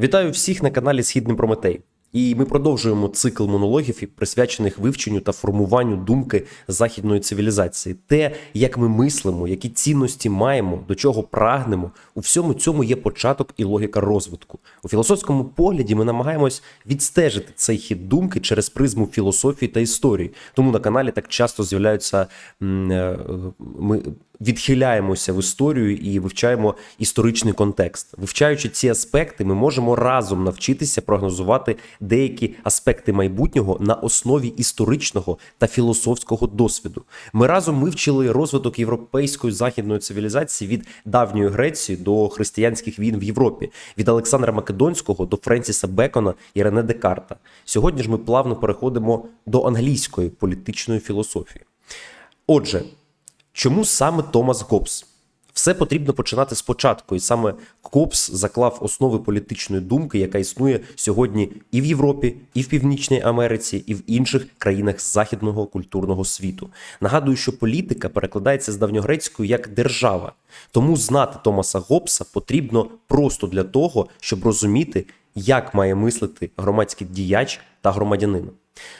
Вітаю всіх на каналі Східний Прометей. І ми продовжуємо цикл монологів, присвячених вивченню та формуванню думки західної цивілізації. Те, як ми мислимо, які цінності маємо, до чого прагнемо, у всьому цьому є початок і логіка розвитку. У філософському погляді ми намагаємось відстежити цей хід думки через призму філософії та історії. Тому на каналі так часто з'являються е, ми відхиляємося в історію і вивчаємо історичний контекст. Вивчаючи ці аспекти, ми можемо разом навчитися прогнозувати деякі аспекти майбутнього на основі історичного та філософського досвіду. Ми разом вивчили розвиток європейської західної цивілізації від давньої Греції до християнських війн в Європі, від Олександра Македонського до Френсіса Бекона і Рене Декарта. Сьогодні ж ми плавно переходимо до англійської політичної філософії. Отже, Чому саме Томас Гоббс? Все потрібно починати спочатку, і саме Гоббс заклав основи політичної думки, яка існує сьогодні і в Європі, і в Північній Америці, і в інших країнах західного культурного світу. Нагадую, що політика перекладається з давньогрецької як держава. Тому знати Томаса Гоббса потрібно просто для того, щоб розуміти, як має мислити громадський діяч та громадянин.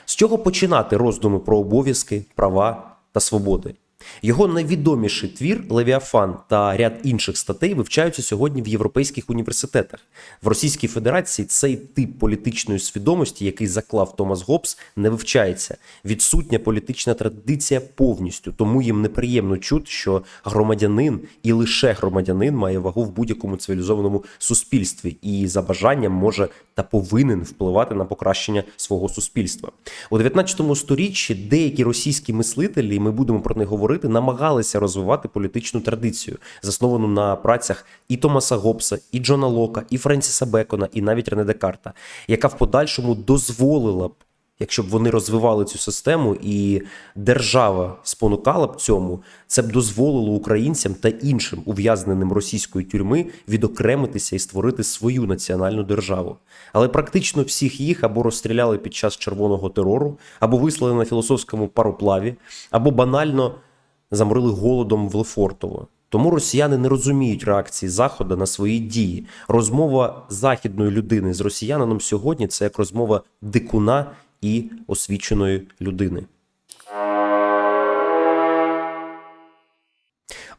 З чого починати роздуми про обов'язки, права та свободи? Його найвідоміший твір Левіафан та ряд інших статей вивчаються сьогодні в європейських університетах. В Російській Федерації цей тип політичної свідомості, який заклав Томас Гоббс, не вивчається. Відсутня політична традиція повністю, тому їм неприємно чути, що громадянин і лише громадянин має вагу в будь-якому цивілізованому суспільстві і за бажанням може та повинен впливати на покращення свого суспільства. У 19 сторіччі деякі російські мислителі, і ми будемо про них говорити, намагалися розвивати політичну традицію, засновану на працях і Томаса Гоббса, і Джона Лока, і Френсіса Бекона, і навіть Рене Декарта, яка в подальшому дозволила б. Якщо б вони розвивали цю систему і держава спонукала б цьому, це б дозволило українцям та іншим ув'язненим російської тюрми відокремитися і створити свою національну державу. Але практично всіх їх або розстріляли під час червоного терору, або вислали на філософському пароплаві, або банально заморили голодом в Лефортово. Тому росіяни не розуміють реакції Заходу на свої дії. Розмова західної людини з росіянином сьогодні це як розмова дикуна і освіченої людини.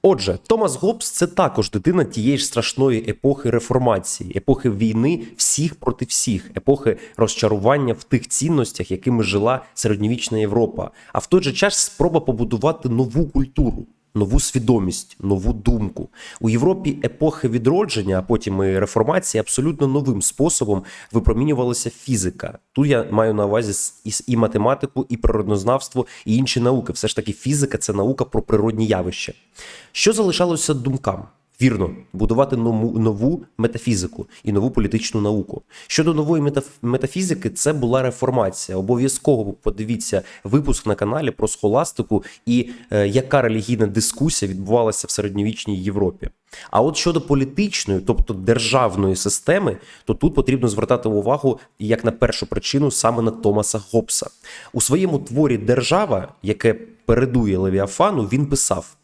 Отже, Томас Гоббс – це також дитина тієї ж страшної епохи реформації, епохи війни всіх проти всіх, епохи розчарування в тих цінностях, якими жила середньовічна Європа. А в той же час спроба побудувати нову культуру. Нову свідомість, нову думку у Європі епохи відродження, а потім і реформації абсолютно новим способом випромінювалася фізика. Тут я маю на увазі і, математику, і природнознавство, і інші науки. Все ж таки, фізика це наука про природні явища. Що залишалося думкам? Вірно, будувати нову, нову метафізику і нову політичну науку. Щодо нової метаф- метафізики, це була реформація. Обов'язково подивіться випуск на каналі про схоластику і е, яка релігійна дискусія відбувалася в середньовічній Європі. А от щодо політичної, тобто державної системи, то тут потрібно звертати увагу як на першу причину саме на Томаса Гоббса. У своєму творі Держава, яке передує Левіафану, він писав.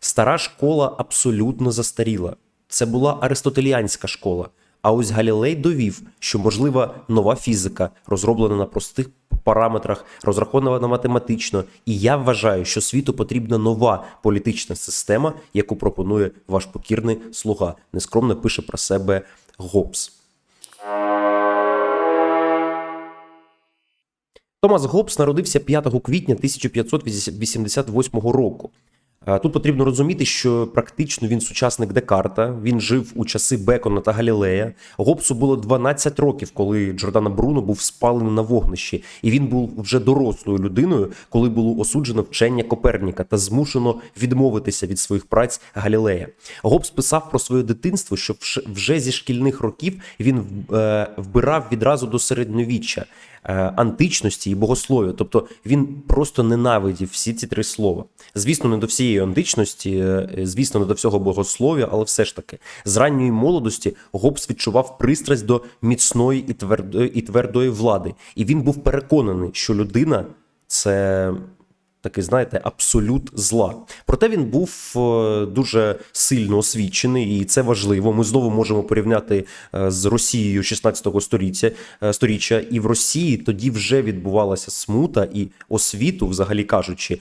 Стара школа абсолютно застаріла. Це була аристотеліанська школа. А ось Галілей довів, що можлива нова фізика, розроблена на простих параметрах, розрахована математично. І я вважаю, що світу потрібна нова політична система, яку пропонує ваш покірний слуга. Нескромно пише про себе Гоббс. Томас Гоббс народився 5 квітня 1588 року. Е, Тут потрібно розуміти, що практично він сучасник Декарта. Він жив у часи Бекона та Галілея. Гоббсу було 12 років, коли Джордано Бруно був спалений на вогнищі, і він був вже дорослою людиною, коли було осуджено вчення Коперніка та змушено відмовитися від своїх праць Галілея. Гоббс писав про своє дитинство, що вже зі шкільних років він е, вбирав відразу до середньовіччя. Е, Античності і богослов'я, тобто він просто ненавидів всі ці три слова. Звісно, не до всієї античності, е, звісно, не до всього богослов'я, але все ж таки. З ранньої молодості Гоббс відчував пристрасть до міцної і твердої, і твердої влади, і він був переконаний, що людина це такий, знаєте, абсолют зла. Проте він був е, дуже сильно освічений, і це важливо. Ми знову можемо порівняти е, з Росією 16-го сторіччя, е, сторіччя. І в Росії тоді вже відбувалася смута, і освіту, взагалі кажучи,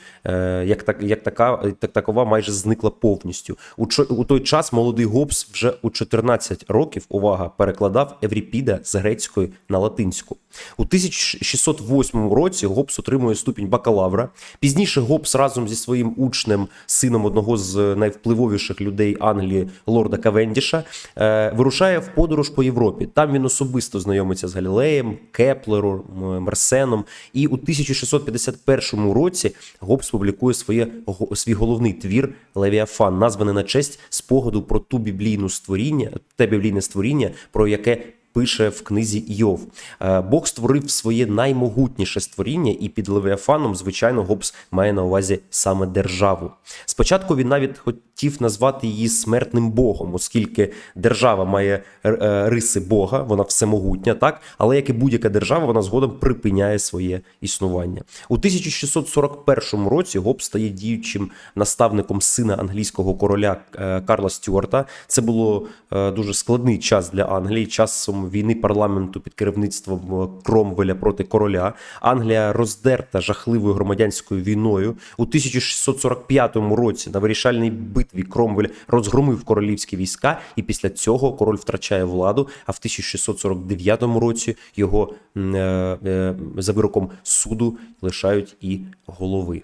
як так, як така, так такова майже зникла повністю. У, у той час молодий Гоббс вже у 14 років увага перекладав Евріпіда з грецької на латинську. У 1608 році Гоббс отримує ступінь бакалавра. Пізніше Гоббс разом зі своїм учнем, сином одного з найвпливовіших людей Англії, лорда Кавендіша, е, вирушає в подорож по Європі. Там він особисто знайомиться з Галілеєм, Кеплером, Мерсеном. І у 1651 році Гоббс публікує своє, свій головний твір Левіафан, названий на честь спогаду про ту біблійну створіння, те біблійне створіння, про яке пише в книзі Йов. Е, Бог створив своє наймогутніше створіння, і під Левіафаном, звичайно, Гоббс має на увазі саме державу. Спочатку він навіть хотів назвати її смертним Богом, оскільки держава має е, е, риси Бога, вона всемогутня, так але як і будь-яка держава, вона згодом припиняє своє існування. У 1641 році Гоббс стає діючим наставником сина англійського короля Карла Стюарта. Це було дуже складний час для Англії, часом війни парламенту під керівництвом е, Кромвеля проти короля. Англія роздерта жахливою громадянською війною. У 1645 році на вирішальній битві Кромвель розгромив королівські війська, і після цього король втрачає владу. А в 1649 році його е, е, за вироком суду лишають і голови.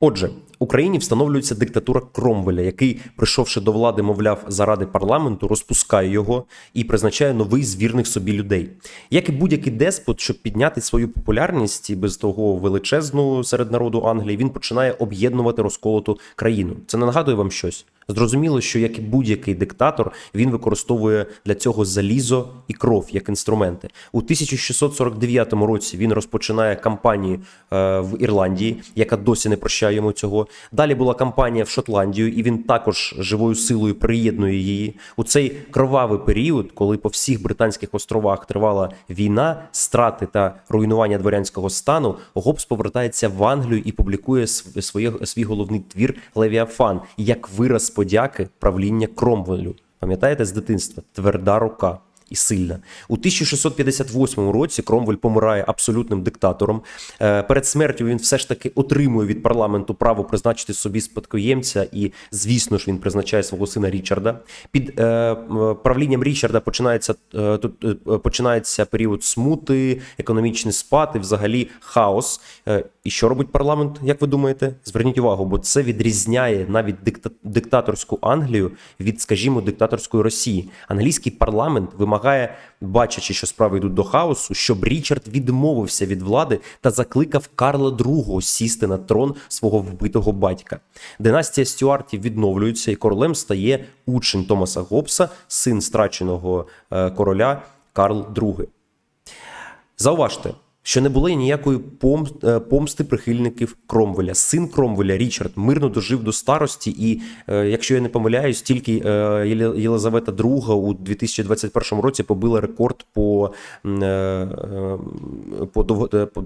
Отже, Україні встановлюється диктатура Кромвеля, який, прийшовши до влади, мовляв, заради парламенту, розпускає його і призначає новий з вірних собі людей. Як і будь-який деспот, щоб підняти свою популярність і без того величезну серед народу Англії, він починає об'єднувати розколоту країну. Це не нагадує вам щось? Зрозуміло, що як і будь-який диктатор, він використовує для цього залізо і кров як інструменти. У 1649 році він розпочинає кампанію е, в Ірландії, яка досі не прощає йому цього. Далі була кампанія в Шотландію, і він також живою силою приєднує її. У цей кровавий період, коли по всіх британських островах тривала війна, страти та руйнування дворянського стану, Гоббс повертається в Англію і публікує св- своє, свій головний твір Левіафан як вираз подяки правління Кромвелю. Пам'ятаєте з дитинства? Тверда рука і сильна. У 1658 році Кромвель помирає абсолютним диктатором. Е, Перед смертю він все ж таки отримує від парламенту право призначити собі спадкоємця, і, звісно ж, він призначає свого сина Річарда. Під е, правлінням Річарда починається е, тут починається період смути, економічний спад і взагалі хаос. І що робить парламент? Як ви думаєте? Зверніть увагу, бо це відрізняє навіть дикта- диктаторську Англію від, скажімо, диктаторської Росії. Англійський парламент вимагає, бачачи, що справи йдуть до хаосу, щоб Річард відмовився від влади та закликав Карла II сісти на трон свого вбитого батька. Династія Стюартів відновлюється, і королем стає учень Томаса Гоббса, син страченого е, короля Карл II. Зауважте, що не було ніякої е, помсти прихильників Кромвеля. Син Кромвеля Річард мирно дожив до старості, і е, якщо я не помиляюсь, тільки е, Єлизавета II у 2021 році побила рекорд по, по,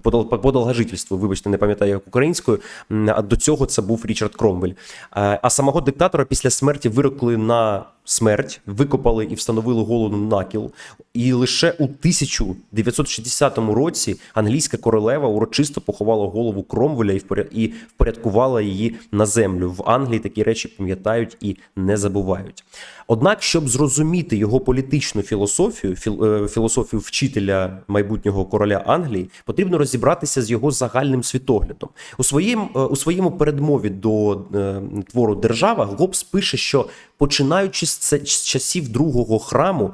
по, по, довгожительству. Вибачте, не пам'ятаю як українською. А до цього це був Річард Кромвель. А самого диктатора після смерті вирокли на смерть, викопали і встановили голову на кіл. І лише у 1960 році англійська королева урочисто поховала голову Кромвеля і впоря- і впорядкувала її на землю. В Англії такі речі пам'ятають і не забувають. Однак, щоб зрозуміти його політичну філософію, філ- е, філософію вчителя майбутнього короля Англії, потрібно розібратися з його загальним світоглядом. У своєму, е, у своєму передмові до е, твору Держава Гоббс пише, що починаючи з, часів другого храму,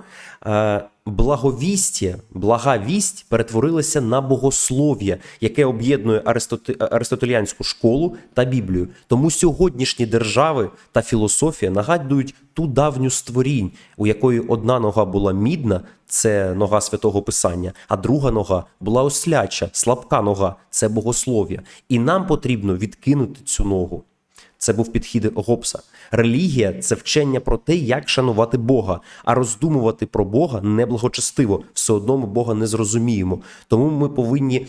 е, благовістя, блага вість перетворилася на богослов'я, яке об'єднує аристоте- аристотеліанську школу та Біблію. Тому сьогоднішні держави та філософія нагадують ту давню створінь, у якої одна нога була мідна, це нога святого Писання, а друга нога була осляча, слабка нога це богослов'я. І нам потрібно відкинути цю ногу. Це був підхід Гоббса. Релігія це вчення про те, як шанувати Бога, а роздумувати про Бога неблагочестиво. Все одно ми Бога не зрозуміємо. Тому ми повинні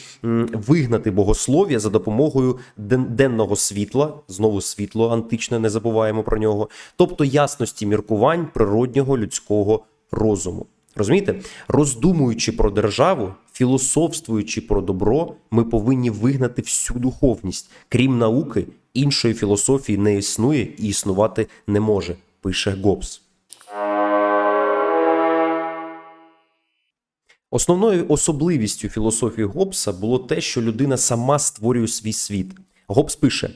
вигнати богослов'я за допомогою денного світла, знову світло античне, не забуваємо про нього, тобто ясності міркувань природнього людського розуму. Розумієте, роздумуючи про державу, філософствуючи про добро, ми повинні вигнати всю духовність. Крім науки, іншої філософії не існує і існувати не може, пише Гоббс. Основною особливістю філософії Гоббса було те, що людина сама створює свій світ. Гоббс пише: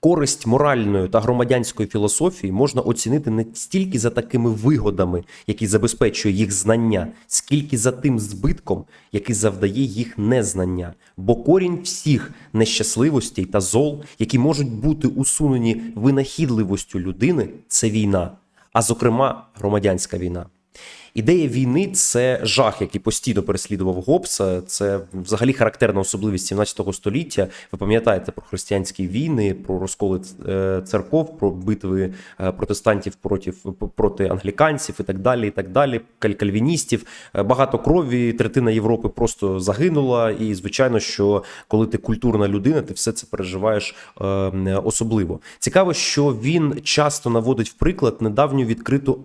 користь моральної та громадянської філософії можна оцінити не стільки за такими вигодами, які забезпечує їх знання, скільки за тим збитком, який завдає їх незнання. Бо корінь всіх нещасливостей та зол, які можуть бути усунені винахідливостю людини, це війна, а зокрема громадянська війна. Ідея війни це жах, який постійно переслідував Гоббса. Це взагалі характерна особливість 17 століття. Ви пам'ятаєте про християнські війни, про розколи е, церков, про битви е, протестантів проти, проти англіканців і так далі. і так далі, каль- Кальвіністів. Е, Багато крові, третина Європи просто загинула. І звичайно, що коли ти культурна людина, ти все це переживаєш особливо. Цікаво, що він часто наводить в приклад недавню відкриту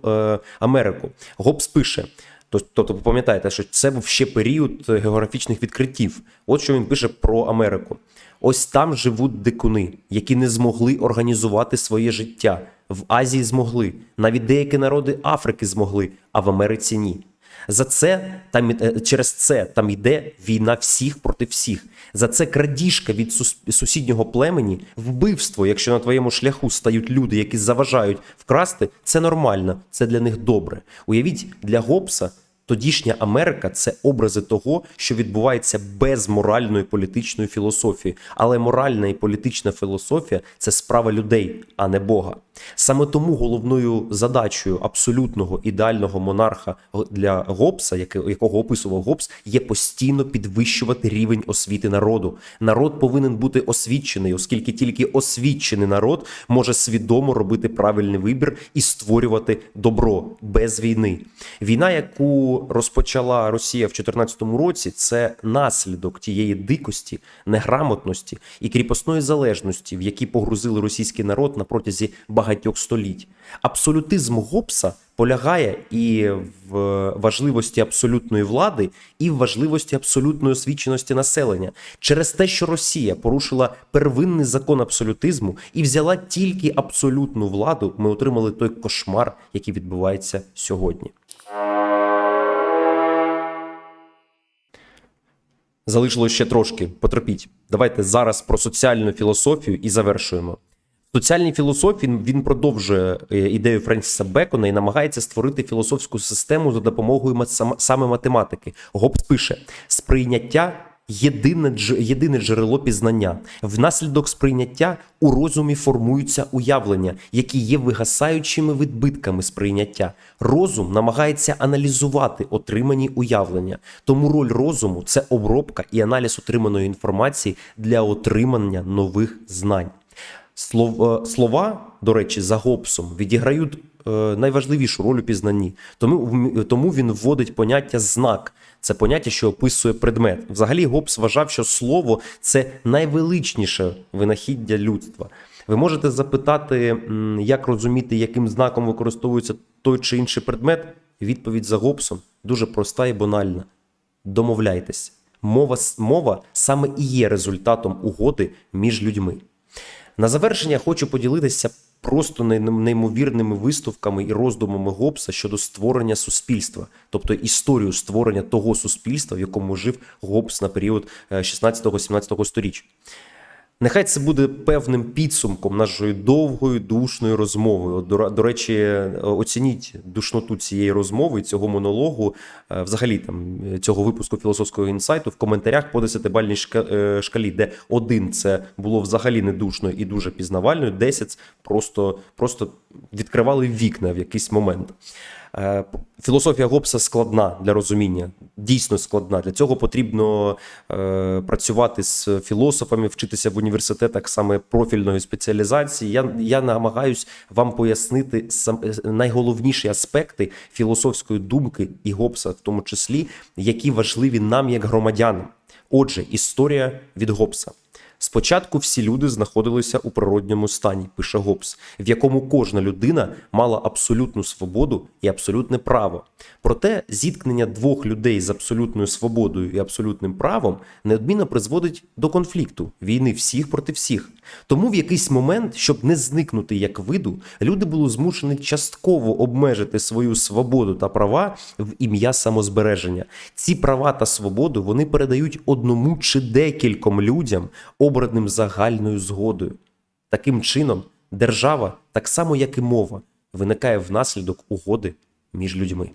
Америку. Гоббс пише. Тобто, пам'ятаєте, що це був ще період географічних відкриттів. От що він пише про Америку. Ось там живуть дикуни, які не змогли організувати своє життя. В Азії змогли, навіть деякі народи Африки змогли, а в Америці ні. За це там е, через це там йде війна всіх проти всіх. За це крадіжка від сусіднього племені, вбивство, якщо на твоєму шляху стають люди, які заважають вкрасти, це нормально, це для них добре. Уявіть, для Гоббса Тодішня Америка це образи того, що відбувається без моральної політичної філософії. Але моральна і політична філософія це справа людей, а не Бога. Саме тому головною задачею абсолютного ідеального монарха для Гоббса, якого описував Гоббс, є постійно підвищувати рівень освіти народу. Народ повинен бути освічений, оскільки тільки освічений народ може свідомо робити правильний вибір і створювати добро без війни. Війна, яку розпочала Росія в 2014 році, це наслідок тієї дикості, неграмотності і кріпосної залежності, в які погрузили російський народ на протязі багатьох століть. Абсолютизм Гоббса полягає і в важливості абсолютної влади, і в важливості абсолютної освіченості населення через те, що Росія порушила первинний закон абсолютизму і взяла тільки абсолютну владу, ми отримали той кошмар, який відбувається сьогодні. Залишилось ще трошки. Потерпіть. Давайте зараз про соціальну філософію і завершуємо. Соціальній філософії він продовжує е, ідею Френсіса Бекона і намагається створити філософську систему за допомогою саме математики. Гоббс пише: сприйняття єдине, єдине джерело пізнання. Внаслідок сприйняття у розумі формуються уявлення, які є вигасаючими відбитками сприйняття. Розум намагається аналізувати отримані уявлення. Тому роль розуму це обробка і аналіз отриманої інформації для отримання нових знань. Е, Слова, до речі, за Гоббсом відіграють е, найважливішу роль у пізнанні. Тому, тому він вводить поняття знак. Це поняття, що описує предмет. Взагалі, Гоббс вважав, що слово це найвеличніше винахіддя людства. Ви можете запитати, як розуміти, яким знаком використовується той чи інший предмет. Відповідь за Гоббсом дуже проста і банальна. Домовляйтесь. Мова, мова саме і є результатом угоди між людьми. На завершення хочу поділитися просто неймовірними виставками і роздумами Гоббса щодо створення суспільства, тобто історію створення того суспільства, в якому жив Гоббс на період е, 16-17 сторіч. Нехай це буде певним підсумком нашої довгої душної розмови. До, до речі, оцініть душноту цієї розмови, цього монологу, е, взагалі там е, цього випуску філософського інсайту в коментарях по 10-бальній е, шкалі, де один це було взагалі не душно і дуже пізнавально, 10 просто, просто відкривали вікна в якийсь момент. Е, Філософія Гоббса складна для розуміння, дійсно складна. Для цього потрібно е, працювати з філософами, вчитися в університетах саме профільної спеціалізації. Я, я намагаюсь вам пояснити е, найголовніші аспекти філософської думки і Гоббса, в тому числі, які важливі нам як громадянам. Отже, історія від Гоббса. Спочатку всі люди знаходилися у природньому стані, пише Гоббс, в якому кожна людина мала абсолютну свободу і абсолютне право. Проте зіткнення двох людей з абсолютною свободою і абсолютним правом неодмінно призводить до конфлікту війни всіх проти всіх. Тому в якийсь момент, щоб не зникнути як виду, люди були змушені частково обмежити свою свободу та права в ім'я самозбереження. Ці права та свободу вони передають одному чи декільком людям, обраним загальною згодою. Таким чином, держава, так само як і мова, виникає внаслідок угоди між людьми.